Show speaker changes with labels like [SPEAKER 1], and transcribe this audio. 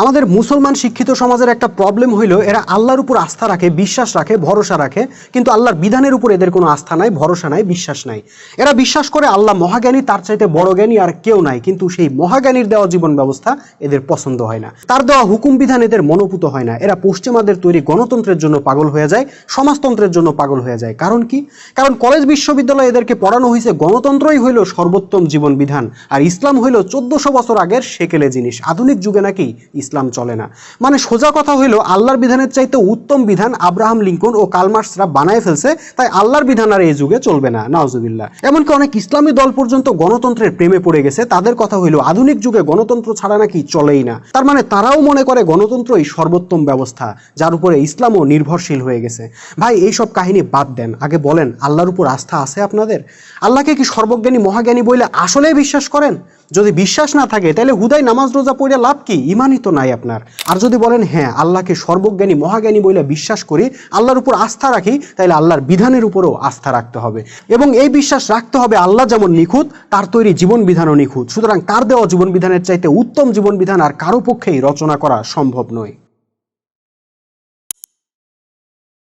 [SPEAKER 1] আমাদের মুসলমান শিক্ষিত সমাজের একটা প্রবলেম হইল, এরা আল্লাহর উপর আস্থা রাখে, বিশ্বাস রাখে, ভরসা রাখে, কিন্তু আল্লাহর বিধানের উপর এদের কোনো আস্থা নাই, ভরসা নাই, বিশ্বাস নাই। এরা বিশ্বাস করে আল্লাহ মহাজ্ঞানী, তার চাইতে বড় জ্ঞানী আর কেউ নাই, কিন্তু সেই মহাজ্ঞানীর দেওয়া জীবন ব্যবস্থা এদের পছন্দ হয় না। তার দেওয়া হুকুম বিধান এদের মনোপুত হয় না। এরা পশ্চিমাদের তৈরি গণতন্ত্রের জন্য পাগল হয়ে যায়, সমাজতন্ত্রের জন্য পাগল হয়ে যায়। কারণ কি? কারণ কলেজ, বিশ্ববিদ্যালয়ে এদেরকে পড়ানো হয়েছে গণতন্ত্রই হইল সর্বোত্তম জীবন বিধান, আর ইসলাম হইল চোদ্দশো বছর আগের সেকেলে জিনিস। আধুনিক যুগে নাকি ইসলাম চলে না। মানে সোজা কথা হইল, আল্লাহর বিধানের চাইতে উত্তম বিধান আব্রাহাম লিঙ্কন ও কালমার্সরা বানায় ফেলছে, তাই আল্লাহর বিধান আর এই যুগে চলবে না নাওজুবিল্লাহ এমনকি অনেক ইসলামী দল পর্যন্ত গণতন্ত্রের প্রেমে পড়ে গেছে, তাদের কথা হইল, আধুনিক যুগে গণতন্ত্র ছাড়া নাকি চলেই না। তার মানে তারাও মনে করে গণতন্ত্রই সর্বোত্তম ব্যবস্থা, যার উপরে ইসলামও নির্ভরশীল হয়ে গেছে। ভাই এইসব কাহিনী বাদ দেন। আগে বলেন, আল্লাহর উপর আস্থা আছে আপনাদের? আল্লাহকে কি সর্বজ্ঞানী, মহাজ্ঞানী বইলে আসলেই বিশ্বাস করেন? যদি বিশ্বাস না থাকে, তাহলে হুদাই নামাজ রোজা পড়ে লাভ কি? ইমানই তো নাই আপনার। আর যদি বলেন হ্যাঁ আল্লাহকে সর্বজ্ঞানী, মহাজ্ঞানী বলে বিশ্বাস করি, আল্লাহর উপর আস্থা রাখি তাহলে আল্লাহর বিধানের উপরও আস্থা রাখতে হবে। এবং এই বিশ্বাস রাখতে হবে আল্লাহ যেমন নিখুঁত, তার তৈরি জীবন বিধানও নিখুঁত। সুতরাং তার দেওয়া জীবন বিধানের চাইতে উত্তম জীবন বিধান আর কারও পক্ষেই রচনা করা সম্ভব নয়।